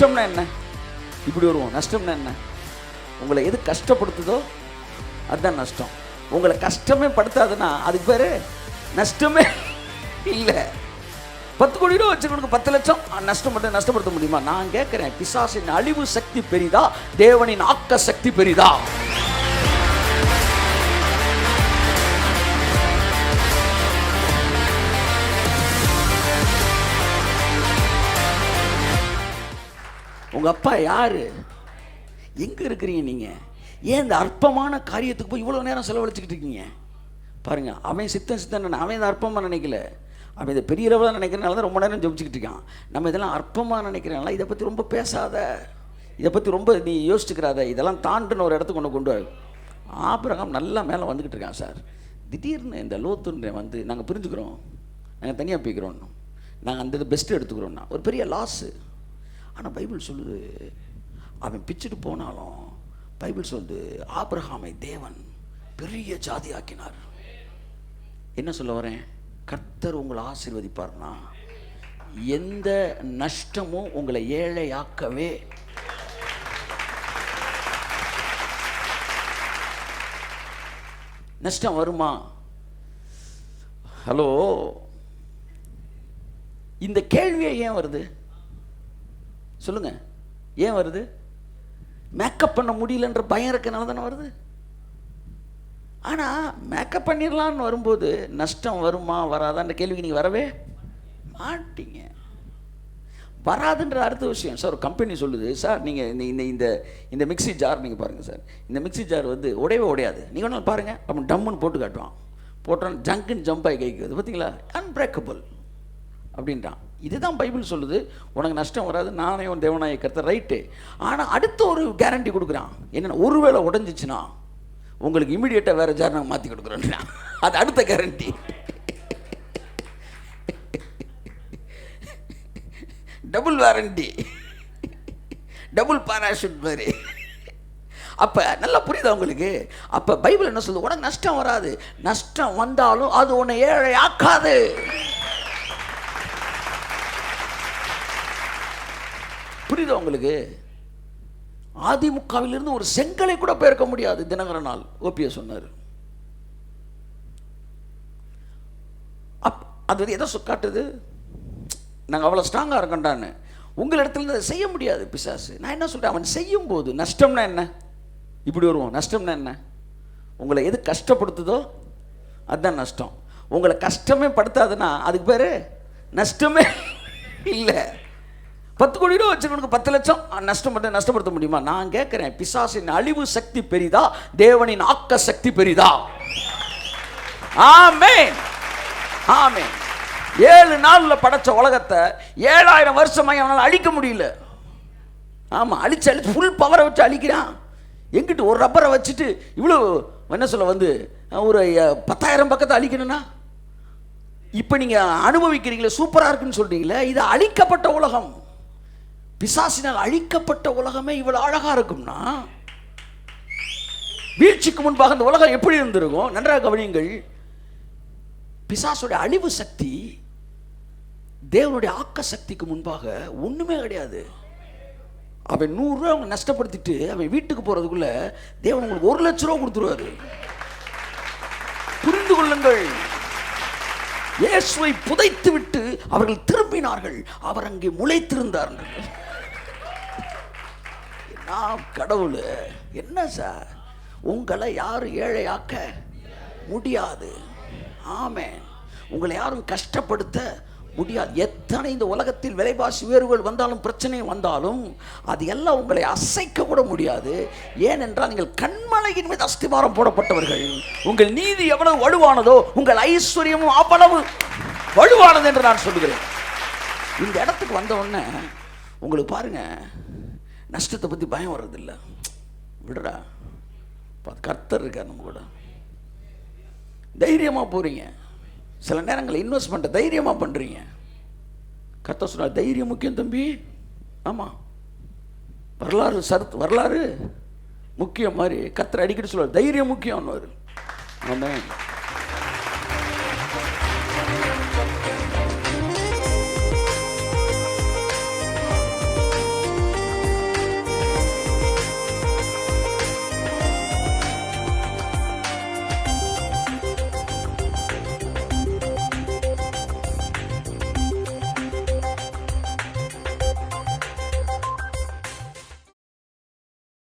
நஷ்டம்னா என்ன? இப்படி வருவோம். நஷ்டம்னா என்ன? உங்களை எது கஷ்டப்படுத்துதோ அதுதான் நஷ்டம். உங்களை கஷ்டமே படுத்தாதுன்னா அதுக்கு பேர் நஷ்டமே இல்லை. பத்து கோடி ரூபா வச்சுக்கணுக்கு பத்து லட்சம்? நஷ்டம் மட்டும் நஷ்டப்படுத்த முடியுமா? நான் கேட்குறேன். பிசாசின் அழிவு சக்தி பெரிதா? தேவனின் ஆக்க சக்தி பெரிதா? உங்கள் அப்பா யார்? எங்கே இருக்கிறீங்க நீங்கள் ஏன் இந்த அற்பமான காரியத்துக்கு போய் இவ்வளோ நேரம் செலவழிச்சுக்கிட்டு இருக்கீங்க? பாருங்கள் அவன் சித்தன் நான் அவன் இதை அற்பமாக நினைக்கல. அவன் இதை பெரிய அளவில் நினைக்கிறனால தான் ரொம்ப நேரம் ஜெபிச்சுக்கிட்டு இருக்கான். நம்ம இதெல்லாம் அற்பமாக நினைக்கிறனால இதை பற்றி ரொம்ப பேசாத. இதை பற்றி ரொம்ப நீ யோசிச்சுக்கிறாத. இதெல்லாம் தாண்டுன்னு ஒரு இடத்துக்கு கொண்டு கொண்டு ஆபிரகம் நல்லா மேலே வந்துக்கிட்டு இருக்கான் சார். திடீர்னு இந்த லோத்துன்ற வந்து நாங்கள் புரிஞ்சுக்கிறோம். நாங்கள் தனியாக போய்க்கிறோம் நாங்கள் அந்த இது பெஸ்ட்டு எடுத்துக்கிறோம்னா ஒரு பெரிய லாஸு ஆனால் பைபிள் சொல்லுது அவன் பிச்சுட்டு போனாலும் பைபிள் சொல்லுது ஆப்ரஹாமை தேவன் பெரிய ஜாதி ஆக்கினார் என்ன சொல்ல வரேன்? கர்த்தர் உங்களை ஆசீர்வதிப்பார்னா எந்த நஷ்டமும் உங்களை ஏழையாக்கவே நஷ்டம் வருமா? ஹலோ இந்த கேள்வியே ஏன் வருது? சொல்லுங்க. ஏன் வருது? மேக்கப் பண்ண முடியலன்ற பயம் இருக்கனால தானே வருது? ஆனால் மேக்கப் பண்ணிடலான்னு வரும்போது நஷ்டம் வருமா வராதான்ற கேள்விக்கு நீங்கள் வரவே மாட்டீங்க. வராதுன்ற அடுத்த விஷயம் சார் ஒரு கம்பெனி சொல்லுது சார் நீங்கள் இந்த இந்த இந்த இந்த மிக்ஸி ஜார் நீங்கள் பாருங்கள் சார் இந்த மிக்ஸி ஜார் வந்து உடையவே உடையாது. நீங்கள் வேணாலும் பாருங்கள் அப்புறம் டம்முன்னு போட்டு காட்டுவான். போட்டான் ஜங்குன்னு ஜம்ப் ஆகி கைக்கு பார்த்தீங்களா அன்பிரேக்கபிள் அப்படின்றான். இதுதான் பைபிள் சொல்லுது உனக்கு நஷ்டம் வராது நானே உன் தேவனாய கருத்த ரைட்டு ஆனால் அடுத்த ஒரு கேரண்டி கொடுக்குறான். என்னென்ன ஒருவேளை உடஞ்சிச்சுன்னா உங்களுக்கு இமீடியட்டாக வேறு ஜார் நாங்கள் மாற்றி கொடுக்குறோன்னா அது அடுத்த guarantee double warranty double parachute மாதிரி. அப்போ நல்லா புரியுதா உங்களுக்கு? அப்போ பைபிள் என்ன சொல்லுது? உனக்கு நஷ்டம் வராது. நஷ்டம் வந்தாலும் அது உன்னை ஏழை ஆக்காது புரியுது உங்களுக்கு? அதிமுகவிலிருந்து ஒரு செங்கலை கூட பெயர்க்க முடியாது தினகரன் நாள் ஓபிஎஸ் சொன்னார். அப் அது வந்து எதை காட்டுது? நாங்கள் அவ்வளோ ஸ்ட்ராங்காக இருக்கண்டான்னு உங்கள் இடத்துல அதை செய்ய முடியாது பிசாசு. நான் என்ன சொல்கிறேன் அவன் செய்யும் போது நஷ்டம்னா என்ன? இப்படி வருவோம். நஷ்டம்னா என்ன? உங்களை எது கஷ்டப்படுத்துதோ அதுதான் நஷ்டம். உங்களை கஷ்டமே படுத்தாதுன்னா அதுக்கு பேர் நஷ்டமே இல்லை. பத்து கோடி ரூபா வச்சுக்கணும் பத்து லட்சம்? நஷ்டப்பட்டு நஷ்டம் நஷ்டப்படுத்த முடியுமா? நான் கேட்குறேன் பிசாசின் அழிவு சக்தி பெரிதா? தேவனின் ஆக்க சக்தி பெரிதா? ஆமே ஆமே ஏழு நாளில் படைச்ச உலகத்தை ஏழாயிரம் வருஷமாக அவனால் அழிக்க முடியல. ஆமாம் அழிச்சு அழிச்சு ஃபுல் பவரை வச்சு அழிக்கிறான். எங்கிட்ட ஒரு ரப்பரை வச்சுட்டு இவ்வளோ என்ன சொல்ல வந்து ஒரு பத்தாயிரம் பக்கத்தை அழிக்கணும்னா? இப்போ நீங்கள் அனுபவிக்கிறீங்களே சூப்பராக இருக்குன்னு சொல்கிறீங்களே இது அழிக்கப்பட்ட உலகம். பிசாசினால் அழிக்கப்பட்ட உலகமே இவ்வளோ அழகாக இருக்கும்னா? வீழ்ச்சிக்கு முன்பாக இந்த உலகம் எப்படி இருந்திருக்கும்? நன்றாக கவனியுங்கள். பிசாசுடைய அழிவு சக்தி தேவனுடைய ஆக்க சக்திக்கு முன்பாக ஒன்றுமே கிடையாது. அவன் நூறுரூவா அவங்க நஷ்டப்படுத்திட்டு அவன் வீட்டுக்கு போகிறதுக்குள்ள தேவன் உங்களுக்கு ஒரு லட்ச ரூபா கொடுத்துருவாரு. புரிந்து கொள்ளுங்கள். இயேசுவை புதைத்து விட்டு அவர்கள் திரும்பினார்கள். அவர் அங்கே முளைத்திருந்தார் நான் கடவுள். என்ன சார்? உங்களை யாரும் ஏழையாக்க முடியாது. ஆமென். உங்களை யாரும் கஷ்டப்படுத்த முடியாது. எத்தனை இந்த உலகத்தில் விலைவாசி உயர்வுகள் வந்தாலும் பிரச்சனை வந்தாலும் அது எல்லாம் உங்களை அசைக்க கூட முடியாது. ஏனென்றால் நீங்கள் கண்மலையின் மீது அஸ்திவாரம் போடப்பட்டவர்கள். உங்கள் நீதி எவ்வளவு வலுவானதோ உங்கள் ஐஸ்வர்யமும் அவ்வளவு வலுவானது என்று நான் சொல்லுகிறேன். இந்த இடத்துக்கு வந்த உடனே உங்களுக்கு பாருங்கள் நஷ்டத்தை பற்றி பயம் வர்றதில்ல. விடுறா கர்த்தர் இருக்கார் நம்ம கூட. தைரியமாக போகிறீங்க சில நேரங்களில் இன்வெஸ்ட்மெண்ட்டை தைரியமாக பண்ணுறீங்க கர்த்தர் சொன்னார் தைரியம் முக்கியம் தம்பி. ஆமாம் வரலாறு சரத் வரலாறு முக்கியம் மாதிரி கர்த்தர் அடிக்கடி சொல்லுவார் தைரியம் முக்கியம்னு ஆமாம்